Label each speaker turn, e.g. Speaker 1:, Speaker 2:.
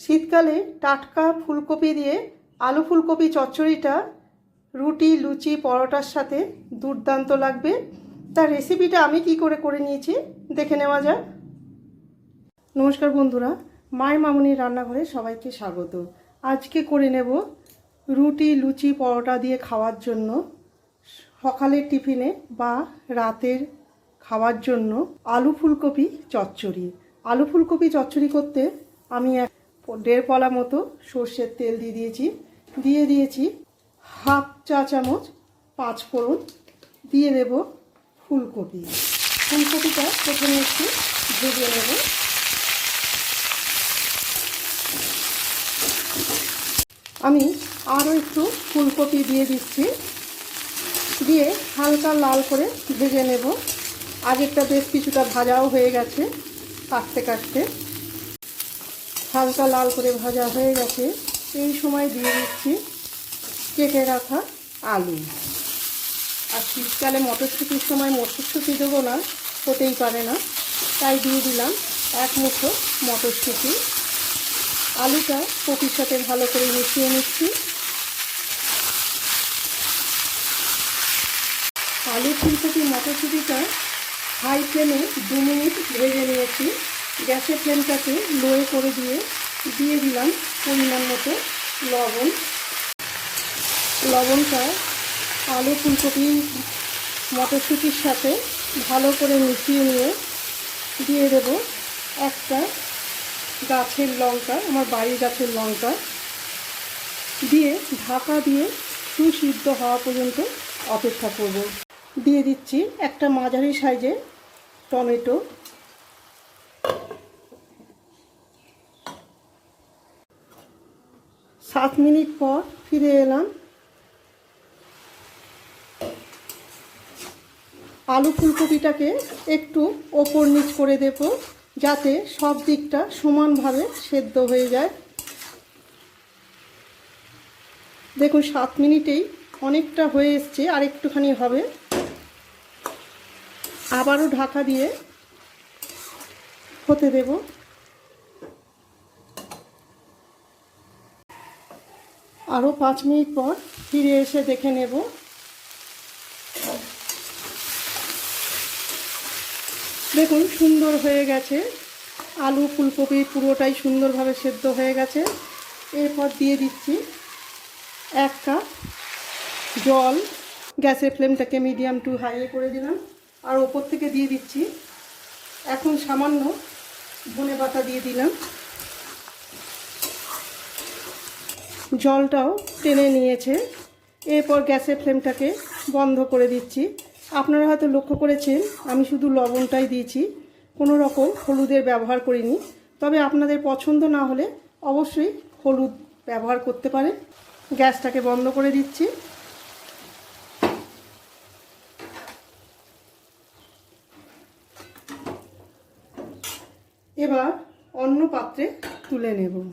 Speaker 1: শীতকালে টাটকা ফুলকপি দিয়ে আলু ফুলকপি চচ্চড়িটা, রুটি, লুচি, পরোটার সাথে দুর্দান্ত লাগবে। তার রেসিপিটা আমি কি করে করে নিয়েছি দেখে নেওয়া যাক। নমস্কার বন্ধুরা, মায়ের মামুনির রান্নাঘরে সবাইকে স্বাগত। আজকে করে নেব রুটি, লুচি, পরোটা দিয়ে খাওয়ার জন্য, সকালের টিফিনে বা রাতের খাওয়ার জন্য আলু ফুলকপি চচ্চড়ি। আলু ফুলকপি চচ্চড়ি করতে আমি দেড় পলা মতো সর্ষের তেল দিয়ে দিয়েছি। দিয়ে দিয়েছি হাফ চা চামচ পাঁচ ফোড়ন। দিয়ে দেব ফুলকপি। ফুলকপিটা প্রথমে একটু ভেজে নেব। আমি আরও একটু ফুলকপি দিয়ে দিচ্ছি। দিয়ে হালকা লাল করে ভেজে নেব। আগেরটা বেশ কিছুটা ভাজাও হয়ে গেছে, কাটতে কাটতে। হালকা লাল করে ভাজা হয়ে গেছে। এই সময় দিয়ে দিচ্ছি কেটে রাখা আলু। আর শীতকালে মটরশুঁটির সময় মটরশুঁটি দেবো না, হতেই পারে না। তাই দিয়ে দিলাম এক মুঠো মটরশুঁটি। আলুটা কপির সাথে ভালো করে মিশিয়ে নিচ্ছি। আলু ফুলকপি মটরশুঁটিটা হাই ফ্লেমে দু মিনিট ভেজে নিয়েছি। গ্যাসের ফ্লেমটাকে লোয়ে করে দিয়ে দিয়ে দিলাম পরিমাণ মতো লবণ। লবণটা আলু ফুলকপি মটরশুঁটির সাথে ভালো করে মিশিয়ে নিয়ে দিয়ে দেব একটা গাছের লঙ্কা, আমার বাড়ির গাছের লঙ্কা। দিয়ে ঢাকা দিয়ে সুসিদ্ধ হওয়া পর্যন্ত অপেক্ষা করব। দিয়ে দিচ্ছি একটা মাঝারি সাইজে টমেটো। সাত মিনিট পর ফিরে এলাম। আলু ফুলকপিটাকে একটু ওপর নিচ করে দেব, যাতে সব দিকটা সমানভাবে সেদ্ধ হয়ে যায়। দেখুন, সাত মিনিটেই অনেকটা হয়ে এসছে, আর একটুখানি হবে। আবারও ঢাকা দিয়ে হতে দেব। আরও পাঁচ মিনিট পর ফিরে এসে দেখে নেব। দেখুন, সুন্দর হয়ে গেছে। আলু, ফুলকপি পুরোটাই সুন্দরভাবে সেদ্ধ হয়ে গেছে। এরপর দিয়ে দিচ্ছি এক কাপ জল। গ্যাসের ফ্লেমটাকে মিডিয়াম টু হাইয়ে করে দিলাম। আর ওপর থেকে দিয়ে দিচ্ছি এখন সামান্য ধনে পাতা দিয়ে দিলাম। জলটাও টেনে নিয়েছে। এরপর গ্যাসের ফ্লেমটাকে বন্ধ করে দিচ্ছি। আপনারা হয়তো লক্ষ্য করেছেন, আমি শুধু লবণটাই দিয়েছি। কোনো রকম হলুদের ব্যবহার করিনি। তবে আপনাদের পছন্দ না হলে অবশ্যই হলুদ ব্যবহার করতে পারেন। গ্যাসটাকে বন্ধ করে দিচ্ছি। এবার অন্য পাত্রে তুলে নেব।